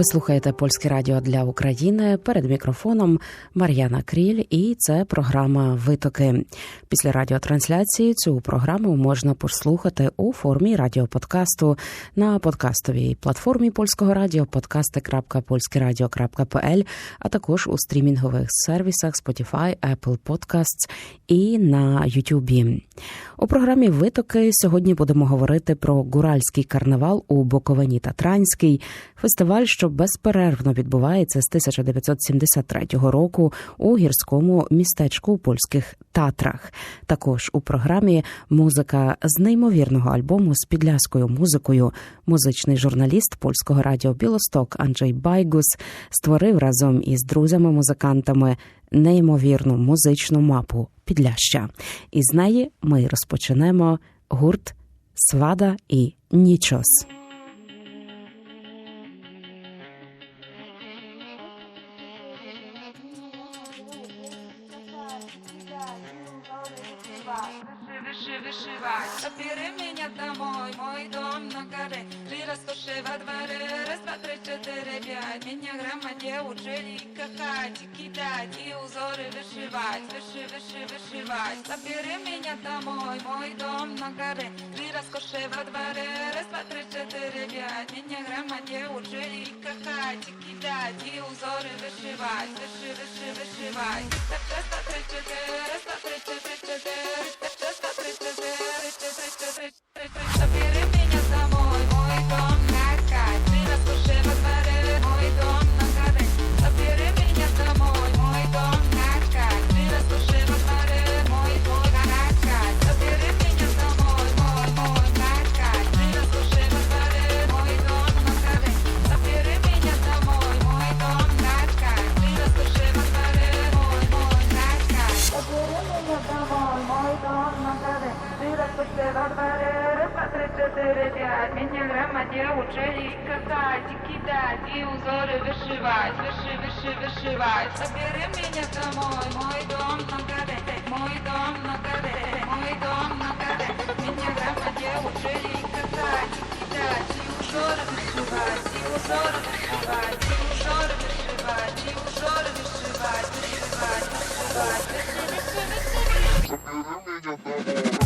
Ви слухаєте польське радіо для України перед мікрофоном Мар'яна Кріль, і це програма Витоки. Після радіотрансляції цю програму можна послухати у формі радіоподкасту на подкастовій платформі польського радіо подкасти.польськерадіо.пл, а також у стрімінгових сервісах Spotify, Apple Podcasts і на YouTube. У програмі Витоки сьогодні будемо говорити про гуральський карнавал у Боковині Татранський, фестиваль, що безперервно відбувається з 1973 року у гірському містечку у польських Татрах. Також у програмі музика з неймовірного альбому з підляською музикою. Музичний журналіст польського радіо Білосток Анджей Байгус створив разом із друзями-музикантами неймовірну музичну мапу Підляща. І з неї ми розпочнемо гурт Свада і Нічос. раскоши во дворе, раз, два, три, четыре, пять, меня грамоте учили кахать, и кидать, и узоры вышивать, выши, выши, вышивать, забери меня домой, мой дом на горе, три раскоши во дворе, раз, два, три, четыре, пять, меня грамоте учили кахать, и кидать, и узоры вышивать, выши, выши, вышивать, раз, два, три, четыре, раз, два, три, четыре, четыре, раз, два, три, Забери меня Zmieniam gramat, ja uczeli kakać, kidać i uzory wyszywać, wyszy, wyszy, wyszywać. Sobie ramienia to mój, mój dom na gadę, mój dom na gadę, mój dom na gadę. Zmieniam gramat, ja uczeli kakać, kidać i uzory wyszywać, i uzory wyszywać, i uzory wyszywać, i uzory wyszywać, wyszywać, wyszywać, wyszywać, wyszywać. Sobie ramienia to mój.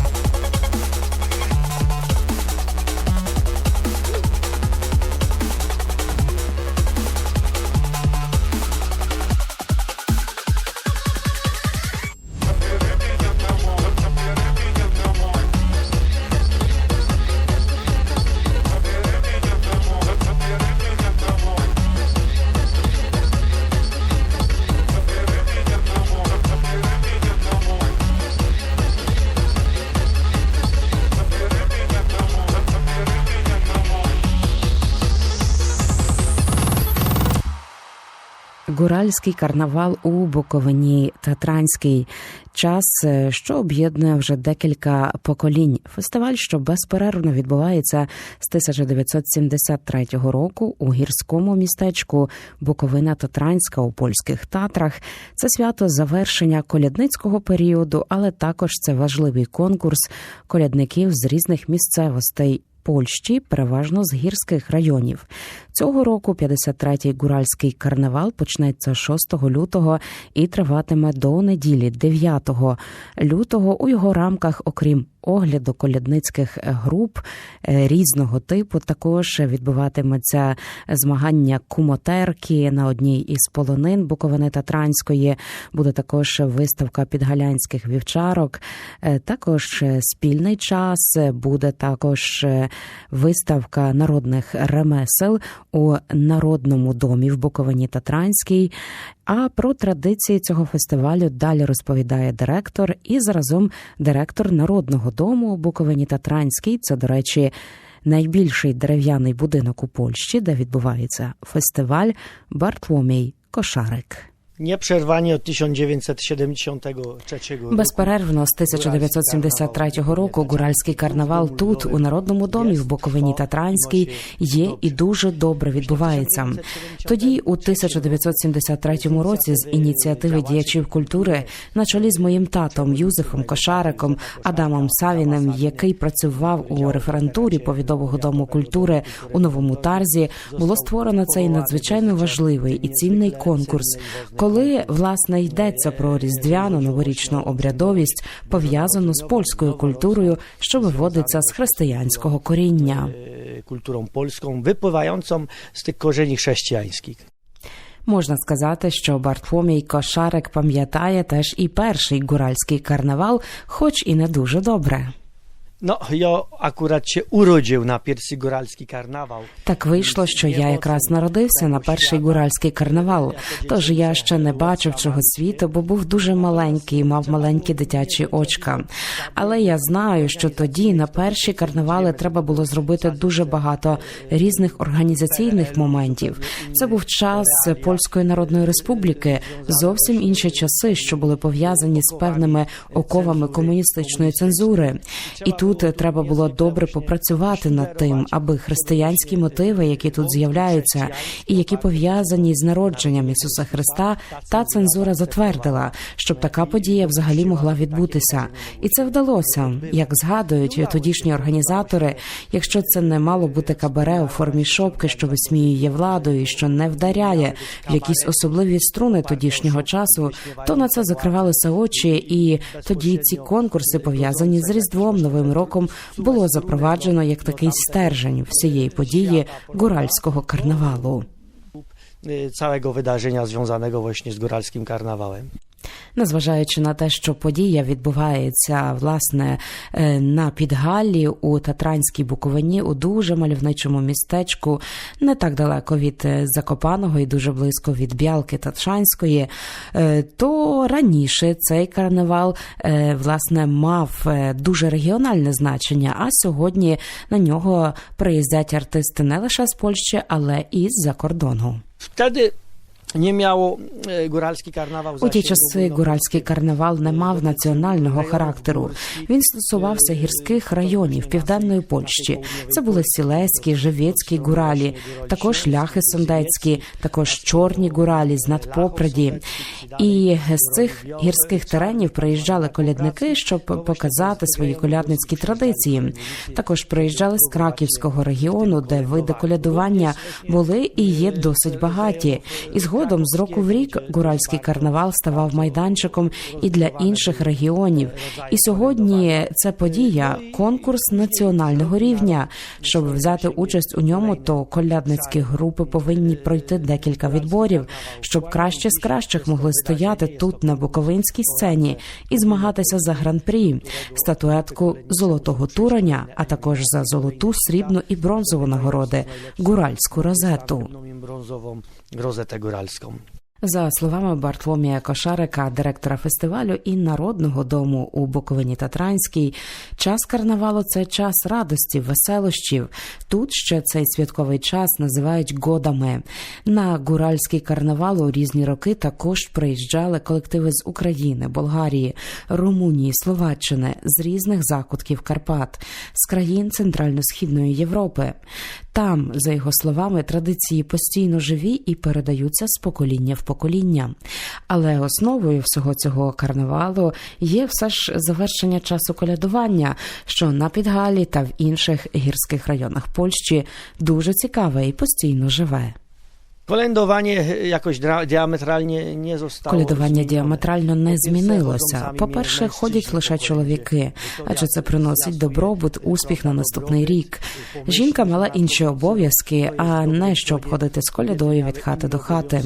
Гуральський карнавал у Буковині Татранський час, е, що об'єднує вже декілька поколінь. Фестиваль, що безперервно відбувається з 1973 року у гірському містечку Буковина Татранська у польських татрах. Це свято завершення колядницького періоду, але також це важливий конкурс колядників з різних місцевостей. Польщі, переважно з гірських районів. Цього року 53-й гуральський карнавал почнеться 6 лютого і триватиме до неділі, 9 лютого. У його рамках, окрім огляду колядницьких груп е, різного типу, також відбуватиметься змагання кумотерки на одній із полонин Буковини Татранської. Буде також виставка підгалянських вівчарок. Е, Також спільний час буде також е, виставка народних ремесел у народному домі в Буковині Татранській. А про традиції цього фестивалю далі розповідає директор і заразом директор народного дому у Буковині Татранській. Це, до речі, найбільший дерев'яний будинок у Польщі, де відбувається фестиваль Бартломій Кошарик. Nieprzerwanie od 1973 roku. Безперервно з 1973 року гуральський карнавал тут, у народному домі в Буковині Татранській, є і дуже добре відбувається. Тоді, у 1973 році, з ініціативи діячів культури, на чолі з моїм татом Юзефом Кошариком, Адамом Савіним, який працював у референтурі повідового дому культури у новому тарзі, було створено цей надзвичайно важливий і цінний конкурс, коли власне йдеться про різдвяну новорічну обрядовість, пов'язану з польською культурою, що виводиться з християнського коріння. kulturą polską, wypływającą z tych korzeni chrześcijańskich. Можна сказати, що Бартфомій Кошарик пам'ятає теж і перший гуральський карнавал, хоч і не дуже добре. No, ja akurat się urodził na pierwszy góralski karnawał. Так вийшло, що я якраз народився на перший гуральський карнавал. Тож я ще не бачив цього світу, бо був дуже маленький, і мав маленькі дитячі очка. Але я знаю, що тоді на перші карнавали треба було зробити дуже багато різних організаційних моментів. Це був час Польської Народної Республіки, зовсім інші часи, що були пов'язані з певними оковами комуністичної цензури. І тут треба було добре попрацювати над тим, аби християнські мотиви, які тут з'являються, і які пов'язані з народженням Ісуса Христа, та цензура затвердила, щоб така подія взагалі могла відбутися. І це вдалося, як згадують тодішні організатори. Якщо це не мало бути кабаре у формі шопки, що висміює владу і що не вдаряє в якісь особливі струни тодішнього часу, то на це закривалися очі, і тоді ці конкурси пов'язані з Різдвом, Новим роком було запроваджено як такий стержень всієї події гуральського карнавалу. całego wydarzenia związanego właśnie z góralskim karnawałem. Незважаючи на те, що подія відбувається власне е, на Підгаллі у Татранській Буковині у дуже мальовничому містечку, не так далеко від е, Закопаного і дуже близько від Бялки Татшанської, е, то раніше цей карнавал власне мав дуже регіональне значення. А сьогодні на нього приїздять артисти не лише з Польщі, але і з-за кордону. Wtedy nie miało e, góralski karnawał У ті часи гуральський карнавал не мав національного характеру. Він стосувався гірських районів південної Польщі. Це були сілецькі, живецькі гуралі, також ляхи сондецькі, також чорні гуралі з надпопраді. І з цих гірських теренів приїжджали колядники, щоб показати свої колядницькі традиції. Також приїжджали з краківського регіону, де види колядування були і є досить багаті. І згодом з року в рік гуральський карнавал ставав майданчиком і для інших регіонів. І сьогодні це подія, конкурс національного рівня. Щоб взяти участь у ньому, то колядницькі групи повинні пройти декілька відборів, щоб краще з кращих могли стояти тут на буковинській сцені і змагатися за гран-прі, статуетку золотого туреня, а також за золоту, срібну і бронзову нагороди, гуральську розету. Grozetę Góralską. За словами Бартломія Кошарика, директора фестивалю і народного дому у Буковині Татранській, час карнавалу це час радості, веселощів. Тут ще цей святковий час називають годами. На гуральський карнавал у різні роки також приїжджали колективи з України, Болгарії, Румунії, Словаччини, з різних закутків Карпат, з країн Центрально-східної Європи. Там, за його словами, традиції постійно живі і передаються з покоління в покоління. Але основою всього цього карнавалу є все ж завершення часу колядування, що на Підгалі та в інших гірських районах Польщі дуже цікаве і постійно живе. Jakoś dra- diametralnie nie zostało. Колядування діаметрально не змінилося. По-перше, ходять лише чоловіки, адже це приносить добробут, успіх на наступний рік. Жінка мала інші обов'язки, а не щоб ходити з колядою від хати до хати.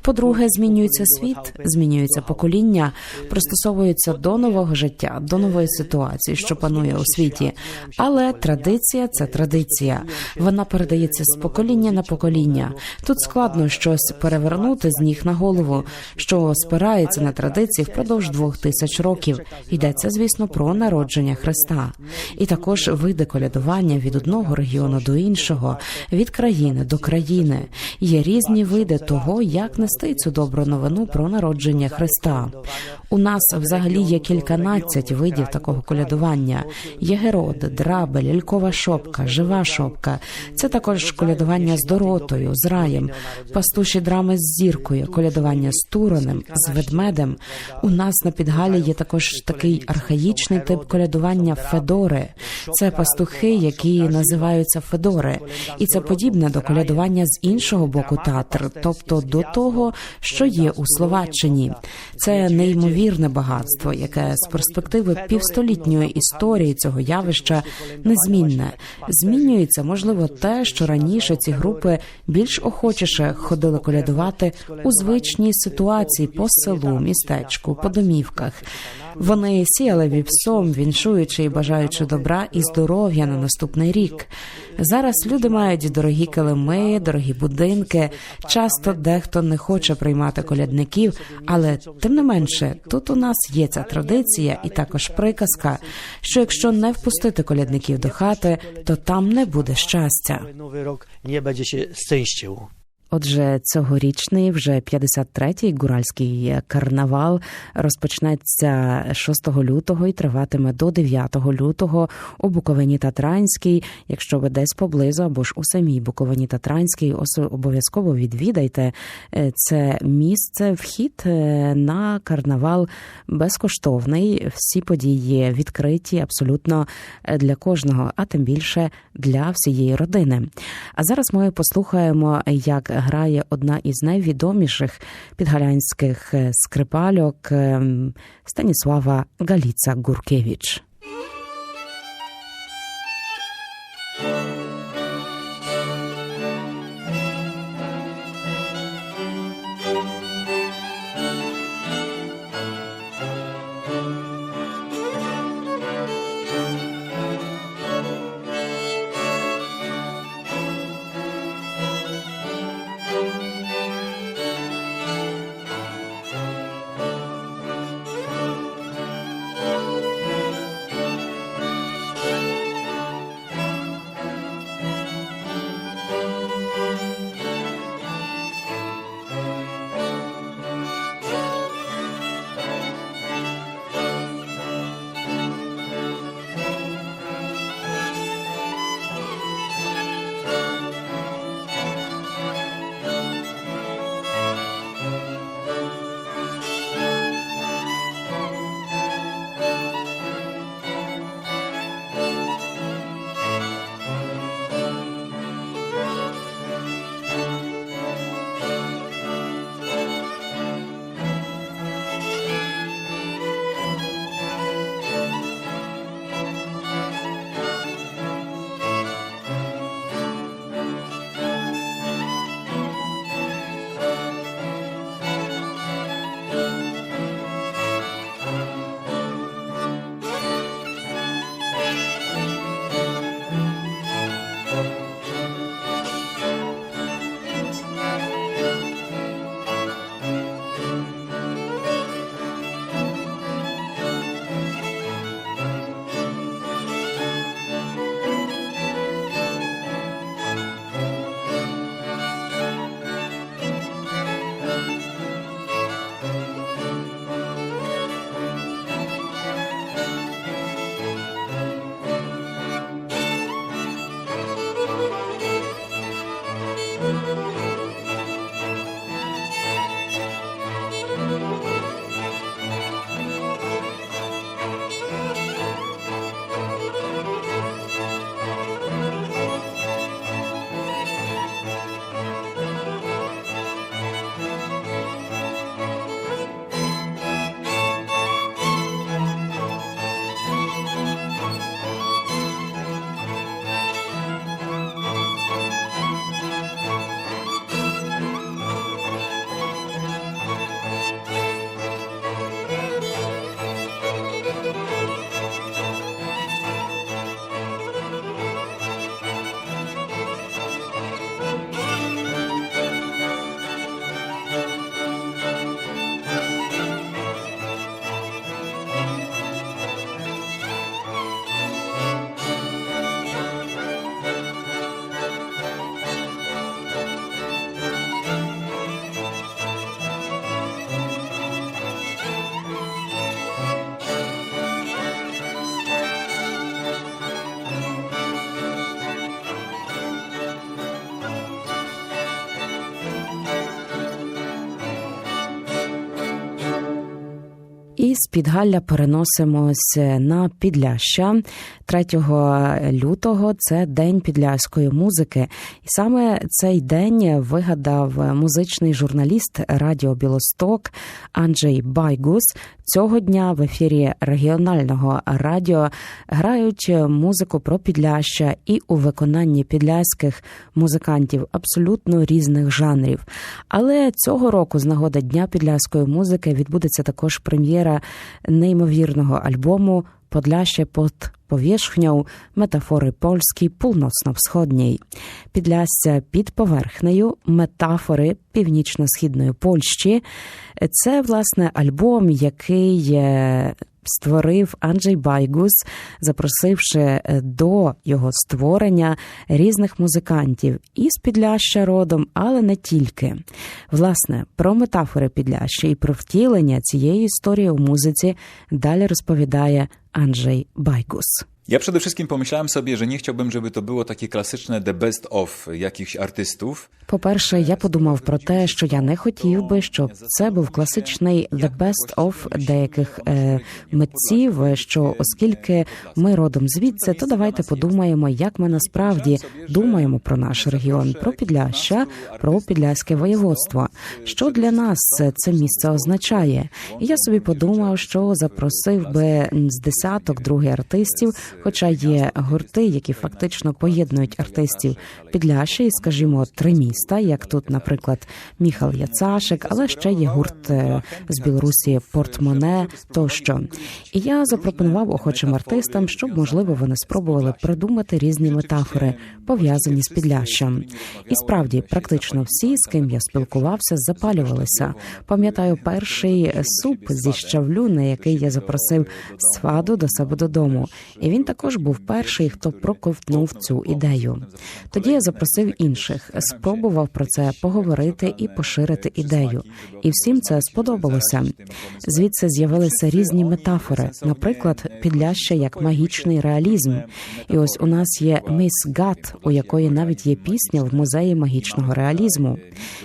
По-друге, змінюється світ, змінюється покоління, пристосовується до нового життя, до нової ситуації, що панує у світі. Але традиція це традиція. Вона передається з покоління на покоління. Тут складно складно щось перевернути з ніг на голову, що спирається на традиції впродовж двох тисяч років. Йдеться, звісно, про народження Христа, і також види колядування від одного регіону до іншого, від країни до країни. Є різні види того, як нести цю добру новину про народження Христа. У нас взагалі є кільканадцять видів такого колядування: Єгерод, драбель, лялькова шопка, жива шопка. Це також колядування з Доротою, з раєм, пастуші драми з зіркою, колядування з Туронем, з ведмедем. У нас на підгалі є також такий архаїчний тип колядування Федори. Це пастухи, які називаються Федори, і це подібне до колядування з іншого боку Татр, тобто до того, що є у Словаччині. Це неймовірне багатство, яке з перспективи півстолітньої історії цього явища незмінне. Змінюється можливо те, що раніше ці групи більш охочіше ходили колядувати у звичній ситуації по селу, містечку, по домівках. Вони сіяли віпсом, віншуючи і бажаючи добра і здоров'я на наступний рік. Зараз люди мають дорогі килими, дорогі будинки. Часто дехто не хоче приймати колядників, але тим не менше, тут у нас є ця традиція і також приказка, що якщо не впустити колядників до хати, то там не буде щастя. Rok nie będzie się szczęścił. Отже, цьогорічний вже 53-й гуральський карнавал розпочнеться 6 лютого і триватиме до 9 лютого у Буковині Татранській. Якщо ви десь поблизу або ж у самій Буковині Татранській, обов'язково відвідайте Е, це місце. Вхід е, на карнавал безкоштовний. Всі події відкриті абсолютно е, для кожного, а тим більше для всієї родини. А зараз ми послухаємо, як грає одна із найвідоміших підгалянських е, скрипальок ем, Станіслава Галіца Гуркевич. З Підгалля переносимось на Підляща 3 лютого. Це день підляської музики, і саме цей день вигадав музичний журналіст Радіо Білосток Анджей Байгус. Цього дня в ефірі регіонального радіо грають музику про Підляща і у виконанні підляських музикантів абсолютно різних жанрів. Але цього року з нагоди Дня підляської музики відбудеться також прем'єра неймовірного альбому Подляще под повєшхняв метафори польській північно-всходній. Підлясся під поверхнею метафори північно-східної Польщі. Це власне альбом, який е, створив Анджей Байгус, запросивши е, до його створення різних музикантів із Підляща родом, але не тільки. Власне, про метафори Підляща і про втілення цієї історії у музиці далі розповідає Анджей Bajgus. Ja przede wszystkim pomyślałem sobie, że nie chciałbym, żeby to było takie klasyczne the best of jakichś artystów. По-перше, я подумав про те, що я не хотів би, щоб це був класичний «the best of» деяких е, митців. Що оскільки ми родом звідси, то давайте подумаємо, як ми насправді думаємо про наш регіон, про Підляща, про Підляське воєводство. Що для нас це місце означає? І я собі подумав, що запросив би з десяток других артистів, хоча є гурти, які фактично поєднують артистів Підляща і, скажімо, три міста, як тут, наприклад, Міхал Яцашик, але ще є гурт е, з Білорусі Портмоне тощо. І я запропонував охочим артистам, щоб можливо вони спробували придумати різні метафори, пов'язані з Підлящем. І справді, практично всі, з ким я спілкувався, запалювалися. Пам'ятаю перший суп зі щавлю, на який я запросив сваду до себе додому. І він також був перший, хто проковтнув цю ідею. Тоді я запросив інших, спробував про це поговорити і поширити ідею. І всім це сподобалося. Звідси з'явилися різні метафори, наприклад, підляща як магічний реалізм. І ось у нас є міс Гат, у якої навіть є пісня в музеї магічного реалізму.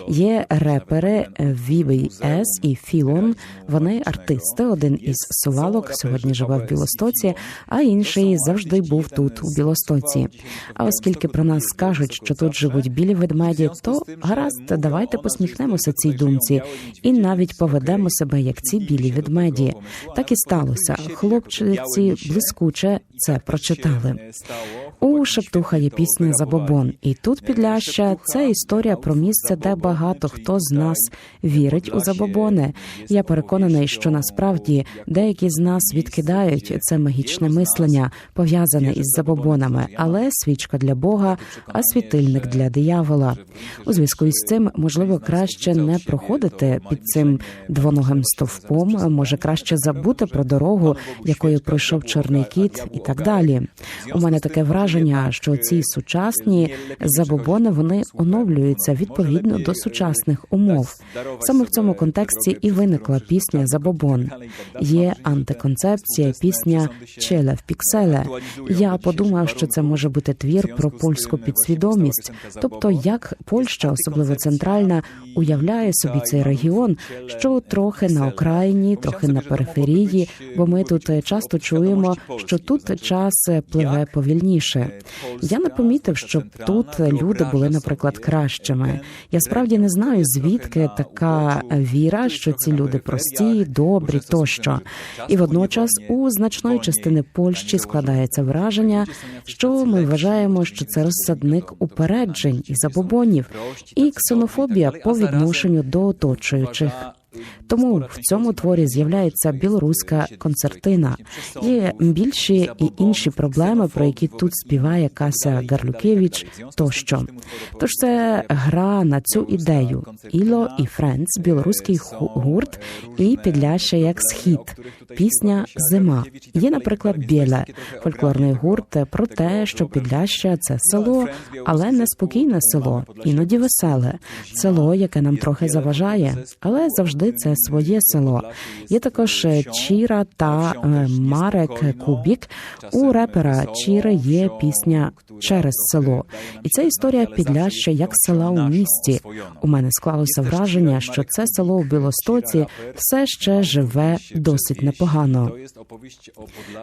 Є репери VBS і Філон. Вони артисти. Один із сувалок сьогодні живе в Білостоці, а інший завжди був тут, у Білостоці. А оскільки про нас скажуть, що тут живуть білі ведмеді, то гаразд, давайте посміхнемося цій думці і навіть поведемо себе як ці білі ведмеді. Так і сталося. Хлопчиці блискуче це прочитали. У Шептуха є пісня Забобон, і тут підляща це історія про місце, де багато хто з нас вірить у забобони. Я переконаний, що насправді деякі з нас відкидають це магічне мислення, пов'язане із забобонами, але свічка для Бога, а світильник для диявола. У зв'язку із цим можливо краще не проходити під цим двоногим стовпом, може краще забути про дорогу, якою пройшов чорний кіт, і так далі. У мене таке враження, що ці сучасні забобони вони оновлюються відповідно до сучасних умов. Саме в цьому контексті і виникла пісня Забобон. Є антиконцепція, пісня Челе в пікселе. Я подумав, що це може бути твір про польську підсвідомість, тобто як Польща, особливо центральна, уявляє собі цей регіон, що трохи на окраїні, трохи на периферії, бо ми тут часто чуємо, що тут час пливе повільніше. Я не помітив, щоб тут люди були, наприклад, кращими. Я справді не знаю, звідки така віра, що ці люди прості, добрі тощо. І водночас у значної частини Польщі складається враження, що ми вважаємо, що це розсадник упереджень і забобонів, і ксенофобія по відношенню до оточуючих. Тому в цьому творі з'являється білоруська концертина. Є більші і інші проблеми, про які тут співає Кася Гарлюкевич тощо. Тож це гра на цю ідею. Іло і Френц, білоруський гурт, і підляща як схід, пісня Зима. Є, наприклад, Біле, фольклорний гурт про те, що підляща це село, але не спокійне село, іноді веселе, село, яке нам трохи заважає, але завжди це своє село. Є також е, Чіра та е, Марек Кубік. У репера Чіри є пісня через село, і це історія Підляща як села у місті. У мене склалося враження, що це село у Білостоці все ще живе досить непогано.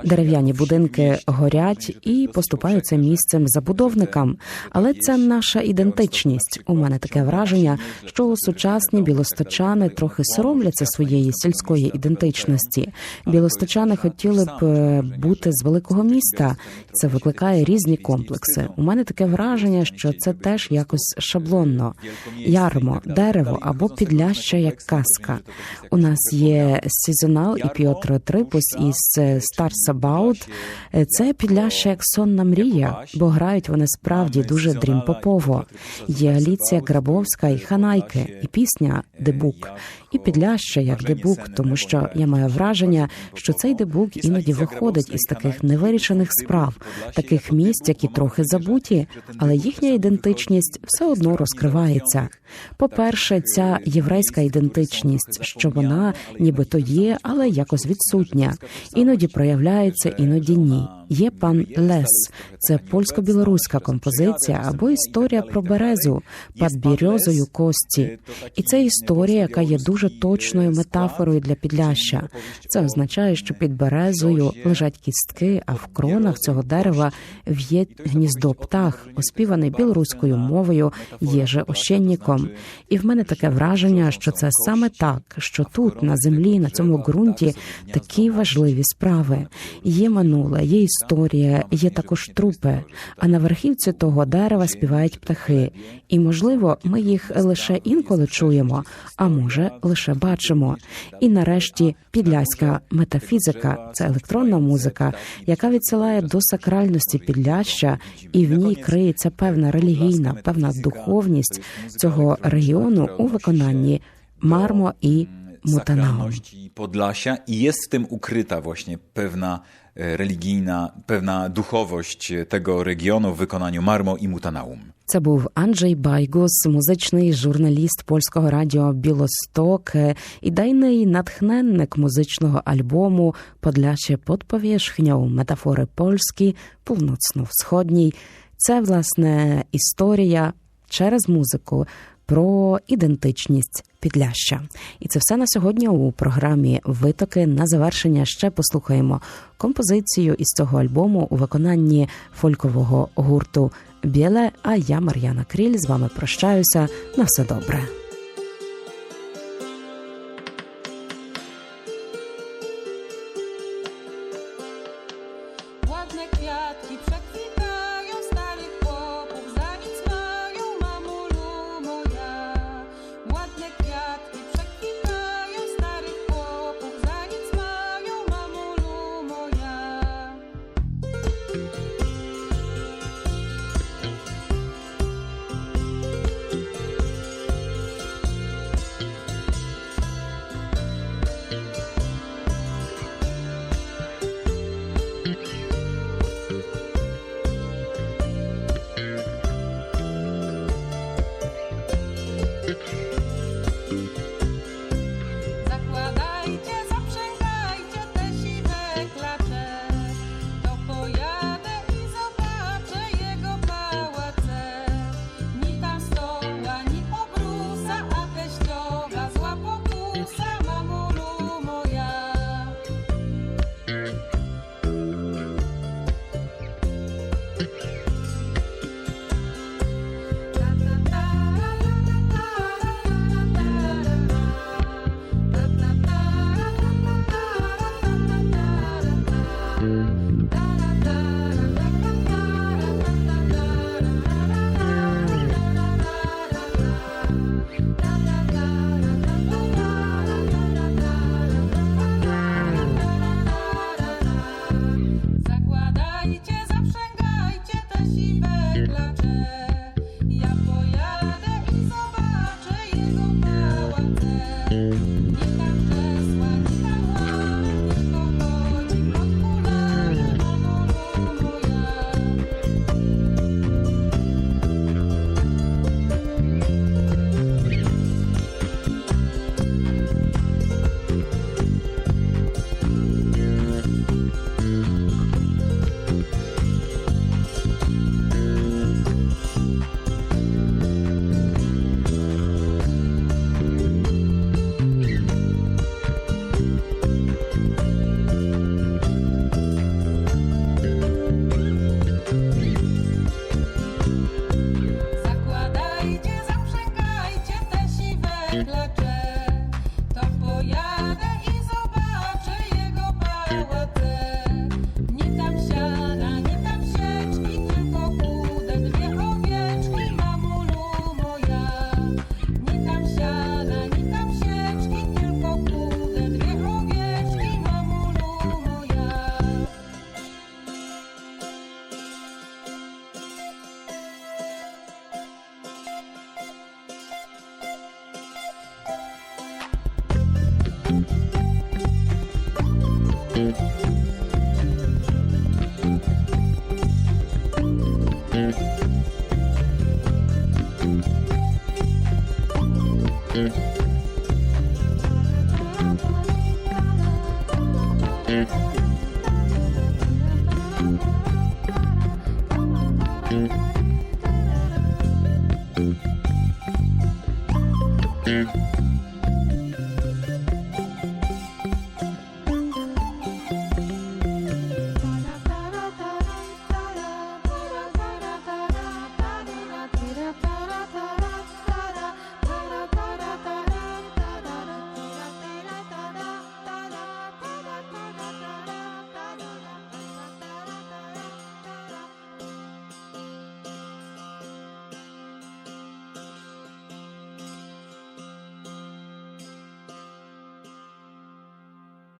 Дерев'яні будинки горять і поступаються місцем забудовникам, але це наша ідентичність. У мене таке враження, що сучасні білосточани трохи соромляться своєї сільської ідентичності. Білосточани хотіли б е, бути з великого міста. Це викликає різні комплекси. У мене таке враження, що це теж якось шаблонно. Ярмо, дерево або підляща як казка. У нас є сезонал і Пьотр Трипус із е, Stars About. Е, Це підляща як сонна мрія, бо грають вони справді дуже дрімпопово. Є Аліція Грабовська і Ханайки, і пісня Дебук, і підляща як дебук, тому що я маю враження, що цей дебук іноді виходить із таких невирішених справ, таких місць, які трохи забуті, але їхня ідентичність все одно розкривається. По-перше, ця єврейська ідентичність, що вона нібито є, але якось відсутня. Іноді проявляється, іноді ні. Є пан Лес, це польсько-білоруська композиція або історія про березу під бірьозою кості. І це історія, яка є дуже точною метафорою для підляща. Це означає, що під березою лежать кістки, а в кронах цього дерева в'є гніздо птах, оспіваний білоруською мовою, є же ощенніком. І в мене таке враження, що це саме так, що тут, на землі, на цьому ґрунті, такі важливі справи. Є минуле, є історія, є також трупи. А на верхівці того дерева співають птахи. І можливо, ми їх лише інколи чуємо, а може лише бачимо. І нарешті підляська метафізика це електронна музика, яка відсилає до сакральності підляща, і в ній криється певна релігійна, певна духовність цього регіону у виконанні Мармо і sakralności Podlasia i jest w tym ukryta właśnie pewna e, religijna, pewna duchowość tego regionu w wykonaniu Marmo i Mutanaum. Це був Анджей Байгус, музичний журналіст польського радіо Білосток, ідейний натхненник музичного альбому Подляще под повєшхньою метафори польські, півноцно-всходній. Це власне історія через музику про ідентичність Підляща. І це все на сьогодні у програмі Витоки. На завершення ще послухаємо композицію із цього альбому у виконанні фолькового гурту Біле. А я, Мар'яна Кріль, з вами прощаюся. На все добре. 음. 음.